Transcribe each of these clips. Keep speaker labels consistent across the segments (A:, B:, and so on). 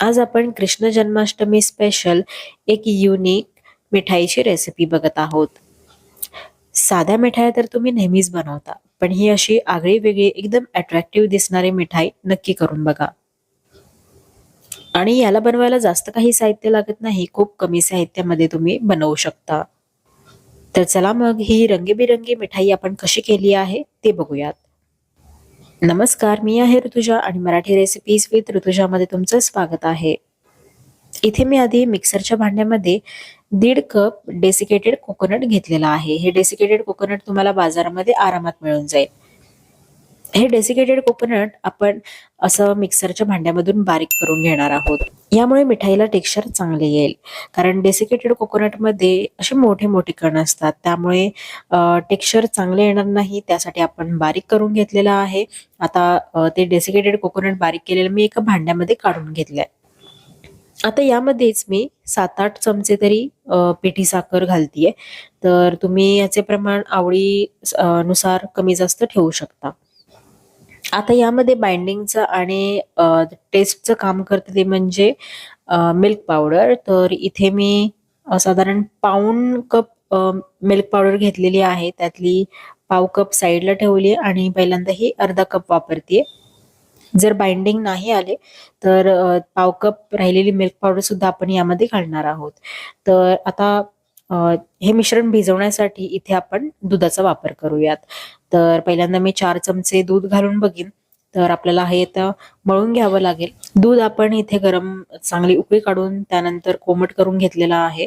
A: आज आपण कृष्ण जन्माष्टमी स्पेशल एक युनिक मिठाईची रेसिपी बघत आहोत. साध्या मिठाया तर तुम्ही नेहमीच बनवता पण ही अशी आगळी वेगळी एकदम अट्रॅक्टिव्ह दिसणारी मिठाई नक्की करून बघा. आणि याला बनवायला जास्त काही साहित्य लागत नाही खूप कमी साहित्यामध्ये तुम्ही बनवू शकता. तर चला मग ही रंगीबिरंगी मिठाई आपण कशी केली आहे ते बघूयात. नमस्कार मी आहे ऋतुजा आणि मराठी रेसिपीज विथ ऋतुजामध्ये तुमचं स्वागत आहे. इथे मी आधी मिक्सरच्या भांड्यामध्ये दीड कप डेसिकेटेड कोकोनट घेतलेला आहे. हे डेसिकेटेड कोकोनट तुम्हाला बाजारामध्ये आरामात मिळून जाईल. हे डेसिकेटेड कोकोनट आपण असं मिक्सरच्या भांड्यामधून बारीक करून घेणार आहोत. यामुळे मिठाईला टेक्स्चर चांगले येईल. कारण डेसिकेटेड कोकोनटमध्ये असे मोठे मोठे कण असतात. त्यामुळे टेक्स्चर चांगले येणार नाही. त्यासाठी आपण बारीक करून घेतलेलं आहे. आता ते डेसिकेटेड कोकोनट बारीक केलेलं मी एका भांड्यामध्ये काढून घेतलंय. आता यामध्येच मी सात आठ चमचे तरी पिठी साखर घालतीये. तर तुम्ही याचे प्रमाण आवडी नुसार कमी जास्त ठेवू शकता. आता यामध्ये बाइंडिंगचं आणि टेस्टचं काम करते ते म्हणजे मिल्क पावडर तर इथे मी साधारण पाऊण कप मिल्क पावडर घेतलेली आहे. त्यातली पाव कप साईडला ठेवली आणि पहिल्यांदा ही अर्धा कप वापरते जर बाइंडिंग नाही आले तर पाव कप राहिलेली मिल्क पावडर सुद्धा आपण यामध्ये घालणार आहोत. तर आता हे मिश्रण भिजवण्यासाठी इथे आपण दुधाचा वापर करूयात. तर पहिल्यांदा मी चार चमचे दूध घालून बघीन. तर आपल्याला हे आता मळून घ्यावं लागेल. दूध आपण इथे गरम चांगली उकळी काढून त्यानंतर कोमट करून घेतलेला आहे.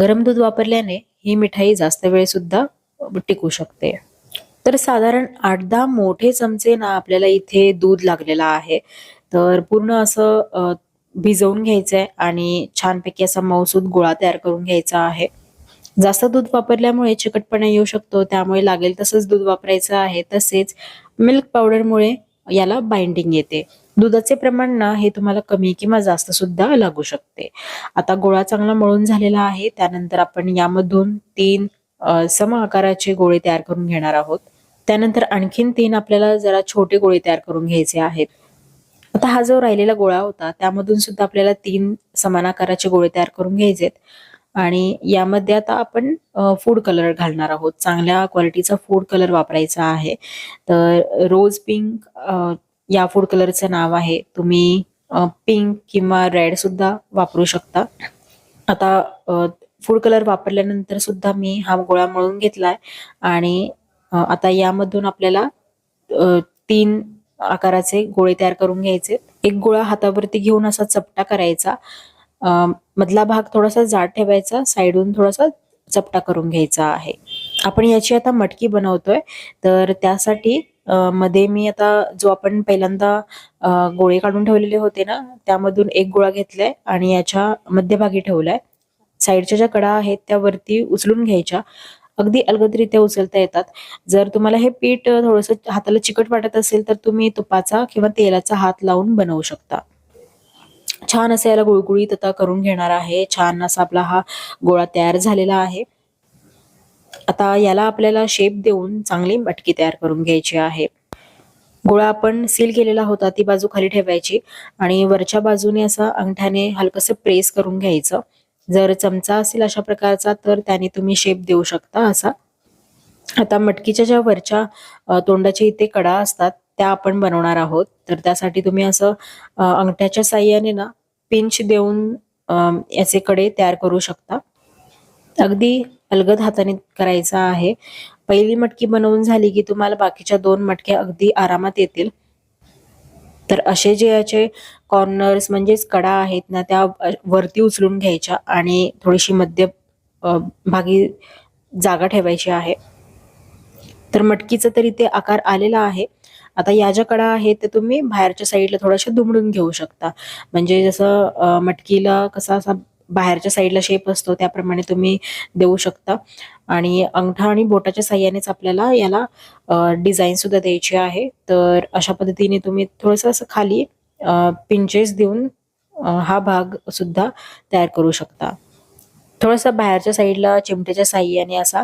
A: गरम दूध वापरल्याने ही मिठाई जास्त वेळ सुद्धा टिकू शकते. तर साधारण आठ दहा मोठे चमचे ना आपल्याला इथे दूध लागलेला आहे. तर पूर्ण असं भिजवून घ्यायचंय आणि छानपैकी असा मऊसूद गोळा तयार करून घ्यायचा आहे. जास्त दूध वापरल्यामुळे चिकटपणा येऊ शकतो त्यामुळे लागेल तसंच दूध वापरायचं आहे तसेच मिल्क पावडरमुळे याला बाइंडिंग येते. दुधाचे प्रमाण ना हे तुम्हाला कमी किंवा जास्त सुद्धा लागू शकते. आता गोळा चांगला मळून झालेला आहे त्यानंतर आपण यामधून तीन सम आकाराचे गोळे तयार करून घेणार आहोत. त्यानंतर आणखीन तीन आपल्याला जरा छोटे गोळे तयार करून घ्यायचे आहेत. आता हा जो राहिलेला गोळा होता त्यामधून सुद्धा आपल्याला तीन समान आकाराचे गोळे तयार करून घ्यायचे आणि यामध्ये आता आपण फूड कलर घालणार आहोत. चांगल्या क्वालिटीचा फूड कलर वापरायचा आहे. तर रोज पिंक या फूड कलरचं नाव आहे. तुम्ही पिंक किंवा रेड सुद्धा वापरू शकता. आता फूड कलर वापरल्यानंतर सुद्धा मी हा गोळा मळून घेतलाय. आणि आता यामधून आपल्याला तीन आकाराचे गोळे तयार करून घ्यायचे. एक गोळा हातावरती घेऊन असा चपटा करायचा. मधला भाग थोडासा जाड ठेवायचा साईडून थोडासा चपटा करून घ्यायचा आहे. आपण याची आता मटकी बनवतोय. तर त्यासाठी मध्ये मी आता जो आपण पहिल्यांदा गोळे काढून ठेवलेले होते ना त्यामधून एक गोळा घेतलाय आणि याच्या मध्यभागी ठेवलाय. साईडच्या ज्या कडा आहेत त्या वरती उचलून घ्यायच्या. अगदी अलगदरित्या उचलता येतात. जर तुम्हाला हे पीठ थोडस हाताला चिकट वाटत असेल तर तुम्ही तुपाचा किंवा तेलाचा हात लावून बनवू शकता. छान असं याला गुळगुळीत आता करून घेणार आहे. छान असा आपला हा गोळा तयार झालेला आहे. आता याला आपल्याला शेप देऊन चांगली मटकी तयार करून घ्यायची आहे. गोळा आपण सील केलेला होता ती बाजू खाली ठेवायची आणि वरच्या बाजूने असं अंगठ्याने हलकस प्रेस करून घ्यायचं. जर चमचा असेल अशा प्रकारचा तर त्याने तुम्ही शेप देऊ शकता असा. आता मटकीच्या ज्या वरच्या तोंडाच्या इथे कडा असतात त्या आपण बनवणार आहोत. तर त्यासाठी तुम्ही असं अंगठ्याच्या साह्याने ना पिंच देऊन याचे कडे तयार करू शकता. अगदी अलगद हाताने करायचा आहे. पहिली मटकी बनवून झाली की तुम्हाला बाकीच्या दोन मटक्या अगदी आरामात येतील. तर असे जे याचे कॉर्नर्स म्हणजेच कडा आहेत ना त्या वरती उचलून घ्यायच्या आणि थोडीशी मध्य भागी जागा ठेवायची आहे. तर मटकीचा तरी ते आकार आलेला आहे. आता या ज्या कडा आहेत ते तुम्ही बाहेरच्या साईडला थोड्याशा दुमडून घेऊ शकता. म्हणजे जसं मटकीला कसा असा बाहेरच्या साईडला शेप असतो त्याप्रमाणे तुम्ही देऊ शकता. आणि अंगठा आणि बोटाच्या साह्यानेच आपल्याला याला डिझाईन सुद्धा द्यायची आहे. तर अशा पद्धतीने तुम्ही थोडस असं खाली पिंचेस देऊन हा भाग सुद्धा तयार करू शकता. थोडासा बाहेरच्या साईडला चिमट्याच्या साह्याने असा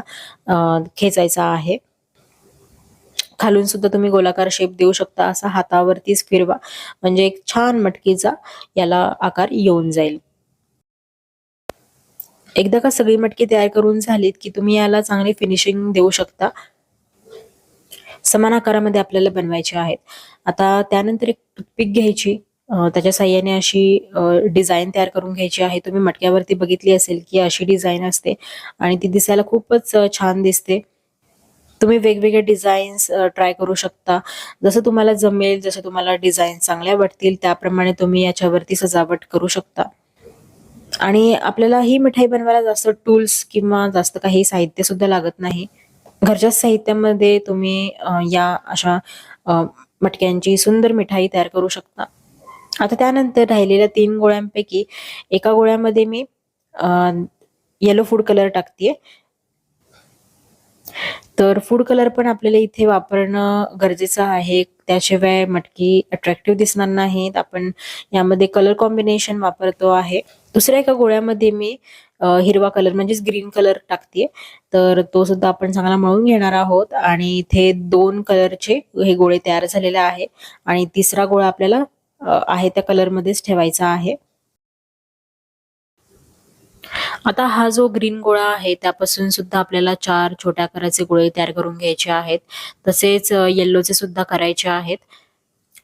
A: खेचायचा आहे. खालून सुद्धा तुम्ही गोलाकार शेप देऊ शकता असा हातावरतीच फिरवा. म्हणजे एक छान मटकीचा याला आकार येऊन जाईल. एकदा का सगळी मटकी तयार करून झालीत की तुम्ही याला चांगली फिनिशिंग देऊ शकता. समान आकारामध्ये आपल्याला बनवायचे आहेत. आता त्यानंतर एक टूथपिक घ्यायची. त्याच्या साह्याने अशी डिझाईन तयार करून घ्यायची आहे. तुम्ही मटक्यावरती बघितली असेल की अशी डिझाईन असते आणि ती दिसायला खूपच छान दिसते. तुम्ही वेगवेगळे डिझाईन्स ट्राय करू शकता. जसं तुम्हाला जमेल जसं तुम्हाला डिझाईन चांगल्या वाटतील त्याप्रमाणे तुम्ही याच्यावरती सजावट करू शकता. आणि आपल्याला ही मिठाई बनवायला जास्त टूल्स किंवा जास्त काही साहित्य सुद्धा लागत नाही. घरच्या साहित्यामध्ये तुम्ही या अशा मटक्यांची सुंदर मिठाई तयार करू शकता. आता त्यानंतर राहिलेल्या तीन गोळ्यांपैकी एका गोळ्यामध्ये मी येलो फूड कलर टाकते तर फूड कलर पण आपल्याला इथे वापरणं गरजेचं आहे. त्याशिवाय मटकी अट्रॅक्टिव्ह दिसणार नाहीत. आपण यामध्ये कलर कॉम्बिनेशन वापरतो आहे. दुसऱ्या एका गोळ्यामध्ये मी हिरवा कलर म्हणजेच ग्रीन कलर टाकते तर तो सुद्धा आपण चांगला मळून घेणार आहोत. आणि इथे दोन कलरचे हे गोळे तयार झालेले आहे. आणि तिसरा गोळा आपल्याला आहे त्या कलरमध्येच ठेवायचा आहे. आता हा जो ग्रीन गोळा आहे त्यापासून सुद्धा आपल्याला चार छोट्या आकाराचे गोळे तयार करून घ्यायचे आहेत. तसेच येल्लोचे सुद्धा करायचे आहेत.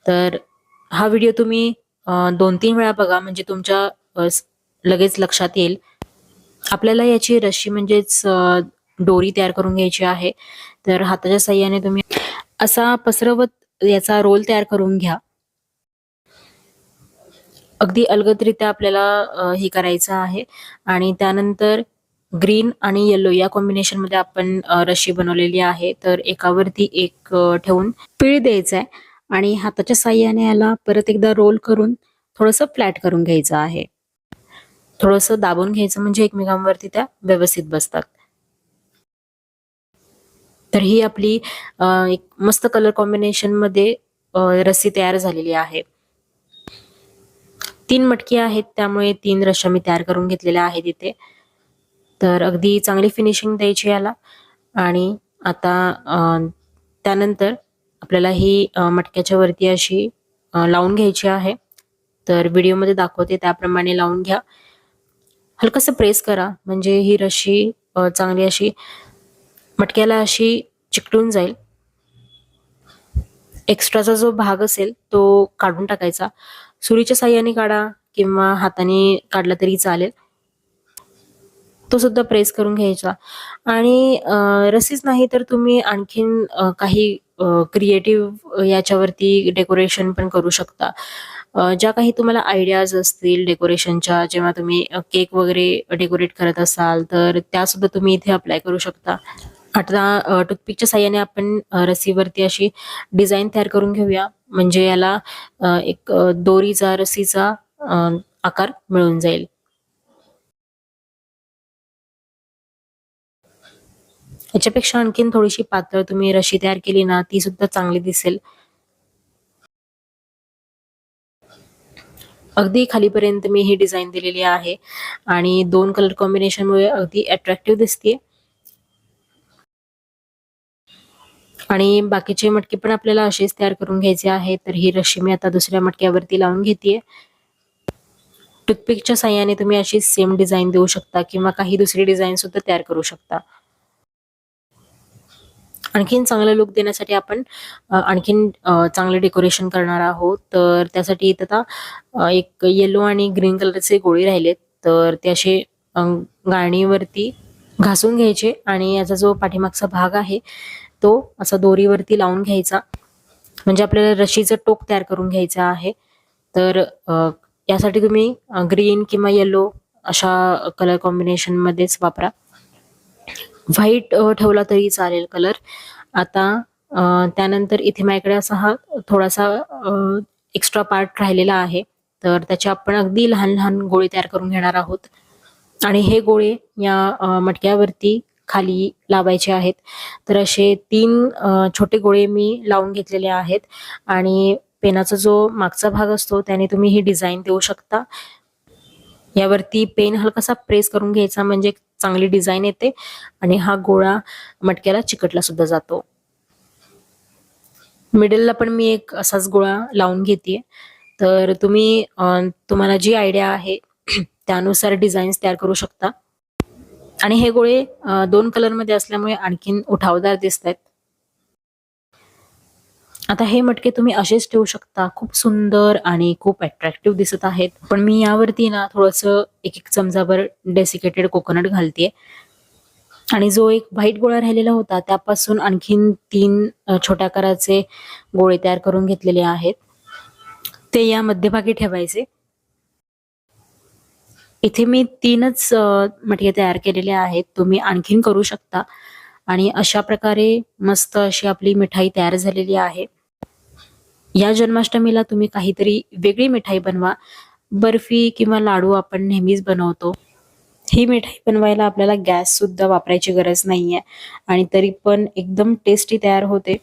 A: तर हा व्हिडिओ तुम्ही दोन तीन वेळा बघा म्हणजे तुमच्या लगेच लक्षात येईल. आपल्याला याची रशी म्हणजेच डोरी तयार करून घ्यायची आहे. तर हाताच्या साह्याने तुम्ही असा पसरवत याचा रोल तयार करून घ्या. अगदी अलगदरित्या आपल्याला हे करायचं आहे. आणि त्यानंतर ग्रीन आणि येलो या कॉम्बिनेशनमध्ये आपण रशी बनवलेली आहे. तर एकावरती एक ठेवून पिळ द्यायचं आहे आणि हाताच्या साह्याने याला परत एकदा रोल करून थोडंसं फ्लॅट करून घ्यायचं आहे. थोडंसं दाबून घ्यायचं म्हणजे एकमेकांवरती त्या व्यवस्थित बसतात. तर ही आपली एक मस्त कलर कॉम्बिनेशनमध्ये रस्सी तयार झालेली आहे. तीन मटकी आहेत त्यामुळे तीन रश्या मी तयार करून घेतलेल्या आहेत इथे. तर अगदी चांगली फिनिशिंग द्यायची याला. आणि आता त्यानंतर आपल्याला ही मटक्याच्या वरती अशी लावून घ्यायची आहे. तर व्हिडिओमध्ये दाखवते त्याप्रमाणे लावून घ्या. हलकंसं प्रेस करा म्हणजे ही रशी चांगली अशी मटक्याला अशी चिकटून जाईल. एक्स्ट्राचा जो भाग असेल तो काढून टाकायचा. सुरीच्या साह्याने काढा किंवा हाताने काढला तरी चालेल. तो सुद्धा प्रेस करून घ्यायचा. आणि रसीच नाही तर तुम्ही आणखीन काही क्रिएटिव्ह याच्यावरती डेकोरेशन पण करू शकता. ज्या काही तुम्हाला आयडियाज असतील डेकोरेशनच्या जेव्हा तुम्ही केक वगैरे डेकोरेट करत असाल तर त्या सुद्धा तुम्ही इथे अप्लाय करू शकता. आता टूथपिकच्या साह्याने आपण रसीवरती अशी डिझाईन तयार करून घेऊया. म्हणजे याला एक दोरीचा रसीचा आकार मिळून जाईल. याच्यापेक्षा आणखीन थोडीशी पातळ तुम्ही रशी तयार केली ना ती सुद्धा चांगली दिसेल. अगदी खालीपर्यंत मी ही डिझाईन दिलेली आहे. आणि दोन कलर कॉम्बिनेशनमुळे अगदी अट्रॅक्टिव्ह दिसते आणि बाकीचे मटके पण आपल्याला असेच तयार करून घ्यायचे आहे तर ही रशी मी आता दुसऱ्या मटक्यावरती लावून घेते टूथपिकच्या साह्याने तुम्ही अशी सेम डिझाईन देऊ शकता किंवा काही दुसरी डिझाईन सुद्धा तयार करू शकता. आणखीन चांगलं लुक देण्यासाठी आपण आणखीन चांगले डेकोरेशन करणार आहोत. तर त्यासाठी इथं आता एक येलो आणि ग्रीन कलरचे गोळी राहिलेत. तर ते असे गाणीवरती घासून घ्यायचे आणि याचा जो पाठीमागचा भाग आहे तो असा दोरीवरती लावून घ्यायचा. म्हणजे आपल्याला रशीचं टोक तयार करून घ्यायचं आहे. तर यासाठी तुम्ही ग्रीन किंवा येलो अशा कलर कॉम्बिनेशन मध्येच वापरा. व्हाईट ठेवला तरी चालेल कलर आता त्यानंतर इथे माझ्याकडे असा हा थोडासा एक्स्ट्रा पार्ट राहिलेला आहे. तर त्याचे आपण अगदी लहान लहान गोळी तयार करून घेणार आहोत. आणि हे गोळे या मटक्यावरती खाली लावायचे आहेत. तर असे तीन छोटे गोळे मी लावून घेतलेले आहेत आणि पेनाचा जो मागचा भाग असतो त्याने तुम्ही ही डिझाईन देऊ शकता. यावरती पेन हलकासा प्रेस करून घ्यायचा म्हणजे चांगली डिझाईन येते आणि हा गोळा मटक्याला चिकटला सुद्धा जातो. मिडलला पण मी एक असाच गोळा लावून घेते तर तुम्ही तुम्हाला जी आयडिया आहे त्यानुसार डिझाईन्स तयार करू शकता. आणि हे गोळे दोन कलरमध्ये असल्यामुळे आणखीन उठावदार दिसत आहेत आता हे मटके तुम्ही असेच ठेवू शकता. खूप सुंदर आणि खूप अट्रॅक्टिव्ह दिसत आहेत. पण मी यावरती ना थोडंसं एक एक चमचाभर डेसिकेटेड कोकोनट घालते आणि जो एक व्हाईट गोळा राहिलेला होता त्यापासून आणखीन तीन छोट्या आकाराचे गोळे तयार करून घेतलेले आहेत. ते या मध्यभागी ठेवायचे. इथे मी तीनच अ, मटके तयार केलेले आहेत. तुम्ही आणखीन करू शकता. आणि अशा प्रकारे मस्त अशी आपली मिठाई तयार झालेली आहे. या जन्माष्टमीला तुम्ही काहीतरी वेगळी मिठाई बनवा. बर्फी किंवा लाडू आपण नेहमीच बनवतो. ही मिठाई बनवायला आपल्याला गॅस सुद्धा वापरायची गरज नाहीये. आणि तरी पण एकदम टेस्टी तयार होते.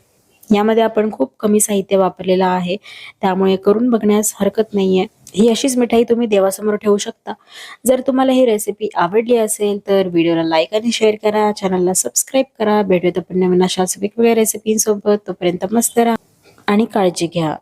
A: यामध्ये आपण खूप कमी साहित्य वापरलेलं आहे. त्यामुळे करून बघण्यास हरकत नाहीये. ही अशीच मिठाई तुम्ही देवासमोर ठेवू शकता. जर तुम्हाला ही रेसिपी आवडली असेल तर व्हिडिओला लाईक आणि शेअर करा. चॅनलला सबस्क्राईब करा. भेटूयात आपण नवीन अशाच वेगवेगळ्या रेसिपींसोबत तोपर्यंत मस्त राहा आणि काळजी घ्या.